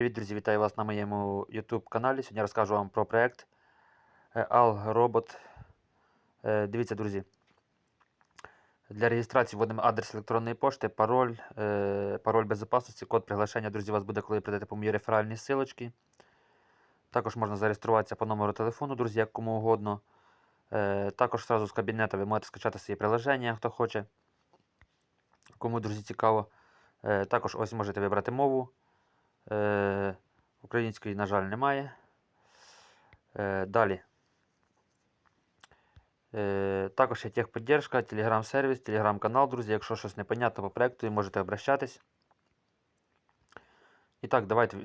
Привіт, друзі, вітаю вас на моєму YouTube каналі. Сьогодні розкажу вам про проект е, AlRobot. Е, Дивіться, друзі. Для реєстрації вводимо адрес електронної пошти, пароль, е, пароль безпечності, код приглашення, друзі, вас буде, коли прийдете по моїй реферальній силочці. Також можна зареєструватися по номеру телефону, друзі, як кому угодно. Також одразу з кабінету ви можете скачати свої приложення, хто хоче. Кому, друзі, цікаво. Також ось можете вибрати мову. Е, Української, на жаль, немає. Е, Далі. Е, Також є техподдержка, телеграм-сервіс, телеграм-канал, друзі. Якщо щось непонятно по проекту, можете обращатись. І так, давайте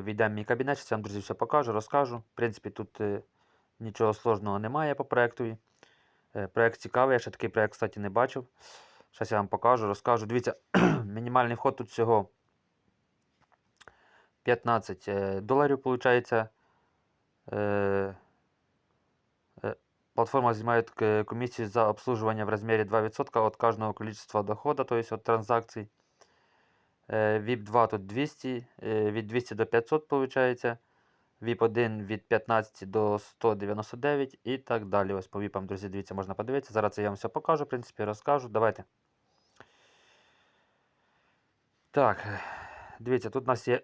війдемо в мій кабінет, зараз вам, друзі, все покажу, розкажу. В принципі, тут нічого сложного немає по проекту. Е, проект цікавий, я ще такий проект, кстати, не бачив. Зараз я вам покажу, розкажу. Дивіться, мінімальний вход тут всього 15 е, доларів, виходить. Е, е, Платформа взимает к- комиссию за обслуживание в размере 2% от каждого количества дохода, то есть от транзакций. VIP 2 тут 200, е, від 200 до 500 получається. VIP 1 від 15 до 199 і так далі. Ось по VIP, друзі, дивіться, можна подивитися. Зараз я вам все покажу, в принципі, розкажу. Давайте. Так, дивіться, тут у нас є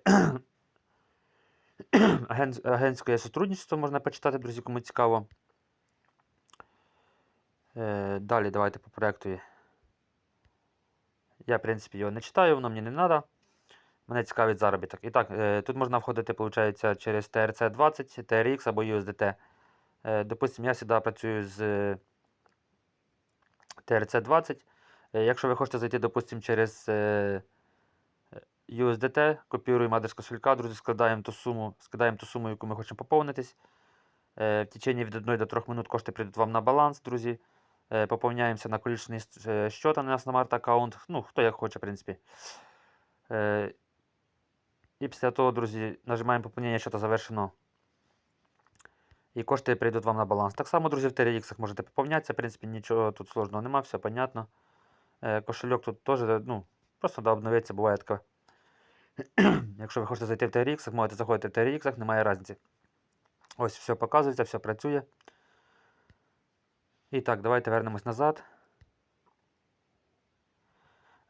агентське сотрудничество, можна почитати, друзі, кому цікаво. Е, далі давайте по проекту. Я, в принципі, його не читаю, воно мені не треба. Мене цікавить заробіток. І так, е, тут можна входити, виходить, через TRC20, TRX або USDT. Е, допустим, я завжди працюю з TRC20. Е, якщо ви хочете зайти, допустим, через USDT, копіруємо адрес кошелька, друзі, складаємо ту суму, скидаємо ту суму, яку ми хочемо поповнитись. Е, в течение від 1 до 3 минут кошти прийдуть вам на баланс, друзі. Е, поповняємося на количественний е, счет на нас на март аккаунт. Ну, хто як хоче, в принципі. І після того, друзі, нажимаємо поповнення счета завершено. І кошти прийдуть вам на баланс. Так само, друзі, в TRX можете поповнятися. В принципі, нічого тут сложного немає, все понятно. Кошельок тут теж, ну, просто да, обновиться, буває таке. Якщо ви хочете зайти в TRX, можете заходити в TRX, немає різниці. Ось все показується, все працює. І так, давайте вернемось назад.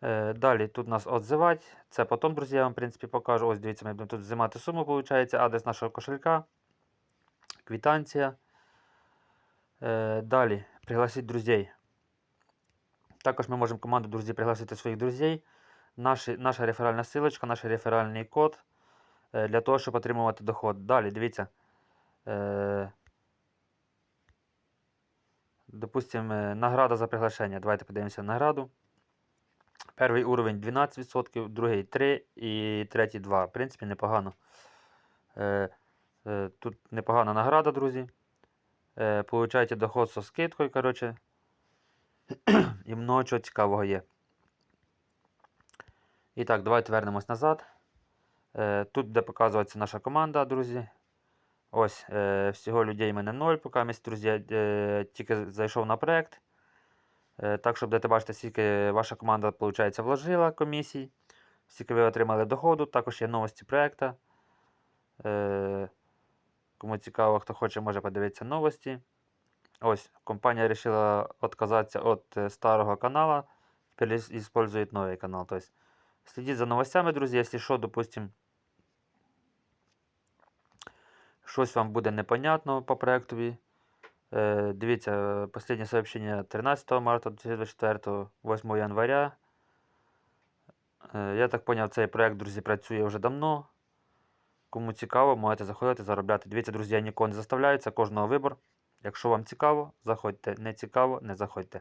Е, далі тут нас отзивати. Це потім, друзі, я вам в принципі покажу. Ось дивіться, ми будемо тут взимати суму, виходить, адрес нашого кошелька, квитанція. Е, далі пригласити друзей. Також ми можемо команду друзі пригласити своїх друзей. Наші, наша реферальна силочка, наш реферальний код е, для того, щоб отримувати доход. Далі, дивіться. Е, Допустим, е, награда за приглашення. Давайте подивимося награду. Перший уровень 12%, другий 3 і третій 2. В принципі, непогано. Тут непогана награда, друзі. Получаєте доход зі скидкою, коротше. і много чого цікавого є. І так, давайте вернемось назад. Е, тут буде показуватися наша команда, друзі. Ось, е, всього людей в мене 0, поки ми, друзі, е, тільки зайшов на проект. Так, щоб будете бачити, скільки ваша команда, виходить, вложила комісій, скільки ви отримали доходу. Також є новості проекту. Кому цікаво, хто хоче, може подивитися новості. Ось, компанія вирішила відказатися від старого каналу, тепер використовує новий канал. Тобто, слідіть за новостями, друзі, якщо що, допустимо. щось вам буде непонятно по проектові. Е, дивіться, останнє сообщення 13 марта 2024, 8 января. Е, я так зрозумів, цей проект, друзі, працює вже давно. Кому цікаво, можете заходити, заробляти. Дивіться, друзі, я нікого не заставляю, це кожного вибор. Якщо вам цікаво, заходьте. Не цікаво, не заходьте.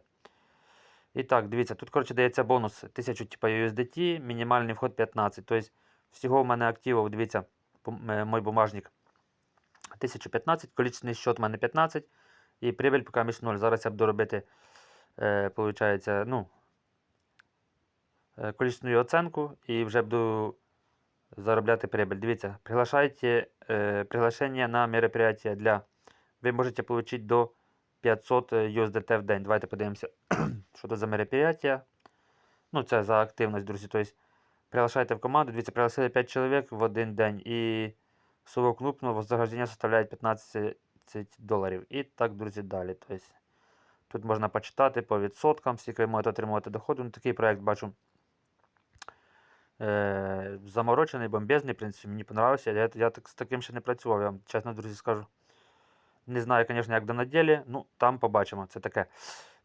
І так, дивіться, тут, коротше, дається бонус 1000 типа USDT, мінімальний вход 15. Тобто, всього в мене активів, дивіться, е, мой бумажник 1015, количественний счет у мене 15 і прибыль поки між 0. Зараз я буду робити, е, ну, е, количественну оценку і вже буду заробляти прибыль. Дивіться, приглашайте е, приглашення на мероприятие для. Ви можете отримати до 500 USDT в день. Давайте подивимося, що це за мероприятие. Ну, це за активність, друзі. Тобто, Приглашайте в команду. Дивіться, пригласили 5 чоловік в один день і совокупно вознаграждення составляє 15 доларів. І так, друзі, далі. Тобто, тут можна почитати по відсоткам, скільки ви можете отримувати доходу. Ну, такий проект бачу. Е, заморочений, бомбезний, в принципі, мені понравився. Я, я так, з таким ще не працював, я вам чесно, друзі, скажу. Не знаю, звісно, як до наділі, ну там побачимо. Це таке.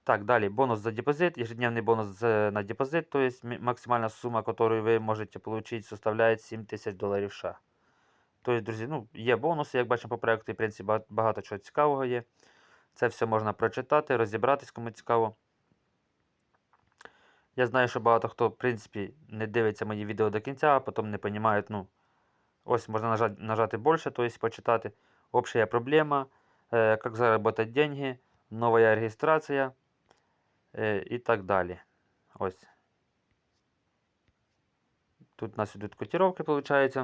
Так, далі бонус за депозит, ежедневний бонус на депозит, то есть максимальна сума, которую ви можете получить, составляє 7 тисяч доларів США. Тобто, друзі, ну, є бонуси, як бачимо по проекту, в принципі, багато, чого цікавого є. Це все можна прочитати, розібратись, кому цікаво. Я знаю, що багато хто, в принципі, не дивиться мої відео до кінця, а потім не розуміють, ну, ось можна нажати, нажати більше, то есть почитати. Общая проблема, как заработать деньги, новая регистрация э, і так далі. Ось. Тут у нас ідуть котировки, виходить.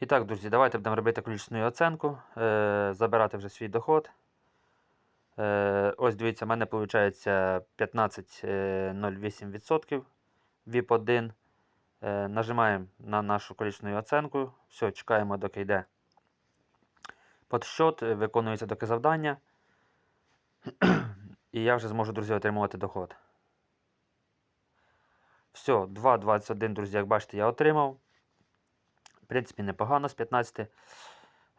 І так, друзі, давайте будемо робити количественну оценку, е, забирати вже свій доход. Ось дивіться, в мене виходить 15,08% VIP 1. Е, нажимаємо на нашу количественну оценку. Все, чекаємо, доки йде подсчет, е, виконується доки завдання. І я вже зможу, друзі, отримувати доход. Все, 2,21, друзі, як бачите, я отримав. В принципі, непогано з 15.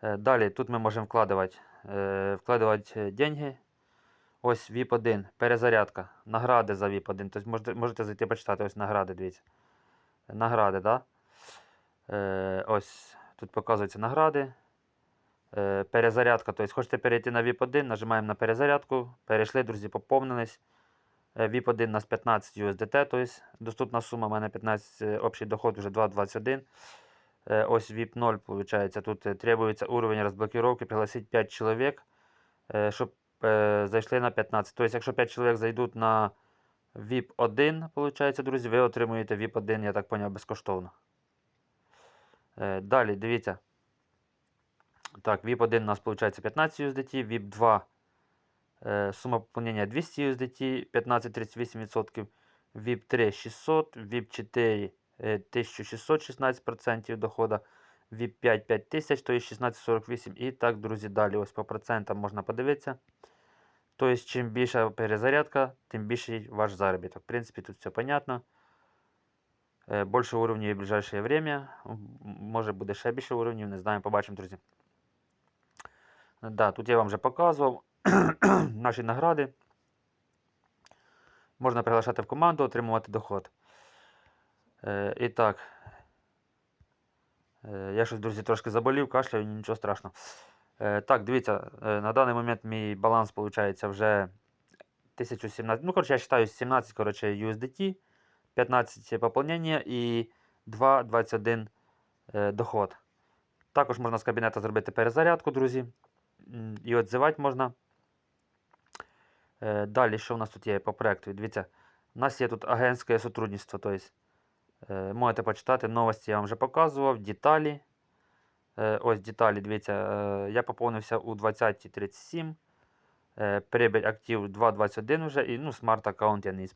Е, Далі тут ми можемо вкладувати, е, вкладувати деньги. Ось VIP 1, перезарядка, награди за VIP 1. Тобто можете, зайти почитати ось награди, дивіться. Награди, да? Ось тут показуються награди. Е, перезарядка. Тобто, хочете перейти на VIP 1, нажимаємо на перезарядку. Перейшли, друзі, поповнились. Е, VIP 1 у нас 15 USDT, тобто доступна сума, у мене 15, е, общий доход вже 2,21. Е, Ось VIP 0, виходить, тут е, требується уровень розблокировки, пригласить 5 чоловік, е, щоб е, зайшли на 15. Тобто, якщо 5 чоловік зайдуть на VIP 1, виходить, друзі, ви отримуєте VIP 1, я так зрозумів, безкоштовно. Е, Далі, дивіться. Так, VIP 1 у нас виходить 15 USDT, VIP 2 е, сума поповнення 200 USDT, 15-38%, VIP 3 600, VIP 4 е, 1600, 16% доходу, VIP 5 5000, то є 1648 і так, друзі, далі ось по процентам можна подивитися. Тобто, чим більша перезарядка, тим більший ваш заробіток. В принципі, тут все понятно. Е, Більше уровнів в ближайшее время. Може буде ще більше уровнів, не знаю, побачимо, друзі. Да, тут я вам вже показував наші награди. Можна приглашати в команду, отримувати доход. Е, і так. Е, я щось, друзі, трошки заболів, кашляю, нічого страшного. Е, так, дивіться, е, на даний момент мій баланс виходить вже 1017. Ну, коротше, я вважаю 17 коротше, USDT, 15 поповнення і 2,21 е, доход. Також можна з кабінету зробити перезарядку, друзі. І відзивати можна. Е, Далі, що у нас тут є по проекту? Дивіться, у нас є тут агентське сотрудничество. Тобто, можете почитати новості, я вам вже показував, деталі. Е, ось деталі, дивіться, я поповнився у 20.37. Е, прибыль актив 2.21 вже, і ну, смарт аккаунт я не.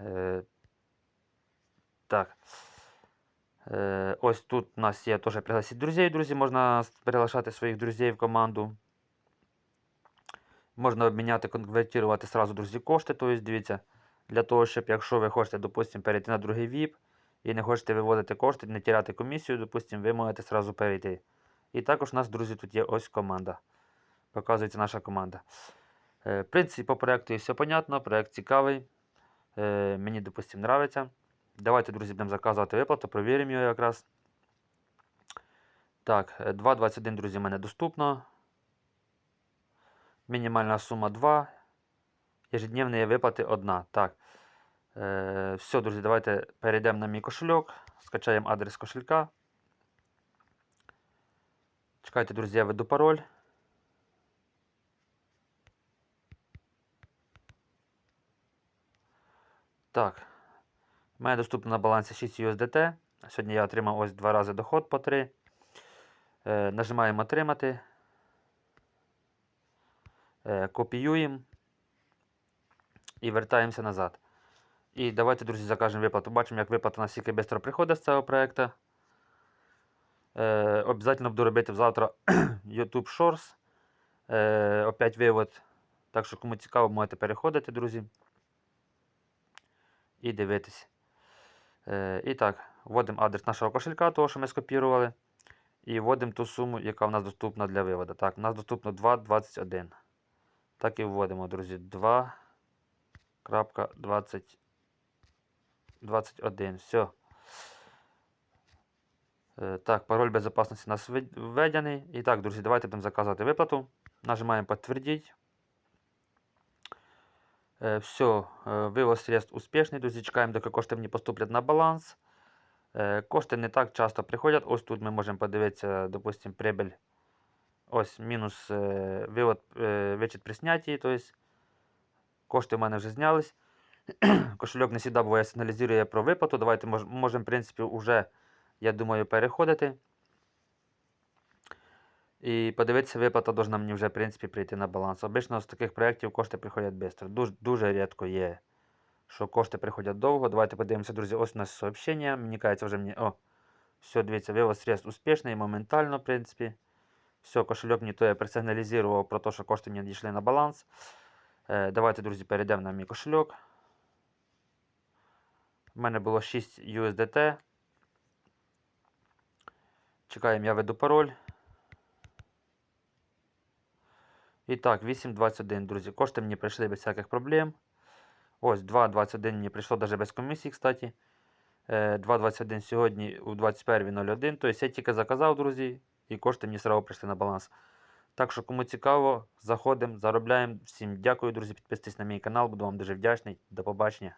Е, так. Е, ось тут у нас є теж пригласити друзей. Друзі, можна приглашати своїх друзей в команду. Можна обміняти, конвертувати сразу, друзі, кошти. Тобто, дивіться, для того, щоб якщо ви хочете, допустимо, перейти на другий VIP і не хочете виводити кошти, не тіряти комісію, допустимо, ви можете сразу перейти. І також у нас, друзі, тут є ось команда. Показується наша команда. Е, в принципі, по проекту все понятно, проект цікавий. Е, мені, допустимо, нравиться. Давайте, друзі, будемо заказувати виплату, провіримо його якраз. Так, е, 2.21, друзі, в мене доступно. Мінімальна сума 2. Ежедневні виплати 1. Так. Е, все, друзі, давайте перейдемо на мій кошельок. Скачаємо адрес кошелька. Чекайте, друзі, я веду пароль. Так. У мене доступно на балансі 6 USDT. Сьогодні я отримав ось два рази доход по 3. Е, нажимаємо отримати. Е, копіюємо і вертаємося назад. І давайте, друзі, закажемо виплату. Бачимо, як виплата наскільки швидко приходить з цього проекту. Е, буду робити завтра YouTube Shorts. Е, опять вивод. Так що, кому цікаво, можете переходити, друзі. І дивитись. Е, і так, вводимо адрес нашого кошелька, того, що ми скопірували. І вводимо ту суму, яка в нас доступна для виводу. Так, у нас доступно 2,21. Так і вводимо, друзі. 2.21. Все. Так, пароль безопасности у нас введ- введений. І так, друзі, давайте будемо заказувати виплату. Нажимаємо підтвердити. Е, Все, вивод средств успішний, друзі. Чекаємо, доки кошти мені поступлять на баланс. Е, Кошти не так часто приходять. Ось тут ми можемо подивитися, допустимо, прибыль. Ось мінус вивод, вичет при снятті, тобто кошти в мене вже знялись. Кошельок не завжди буває сигналізує про виплату. Давайте можемо, в принципі, вже, я думаю, переходити. І подивитися, виплата должна мені вже, в принципі, прийти на баланс. Обично з таких проєктів кошти приходять швидко. Дуже, дуже рідко є, що кошти приходять довго. Давайте подивимося, друзі. Ось у нас сообщення. Мені кажеться, вже мені. О, все, дивіться, вивод средств успішний, моментально, в принципі. Все, кошельок мені то я просигналізував про те, що кошти мені дійшли на баланс. Е, давайте, друзі, перейдемо на мій кошельок. У мене було 6 USDT. Чекаємо, я веду пароль. І так, 8.21, друзі. Кошти мені прийшли без всяких проблем. Ось 2.21 мені прийшло навіть без комісії, кстати. Е, 2.21 сьогодні у 21.01. Тобто я тільки заказав, друзі, і кошти мені сразу прийшли на баланс. Так що, кому цікаво, заходимо, заробляємо. Всім дякую, друзі. Підписуйтесь на мій канал, буду вам дуже вдячний. До побачення.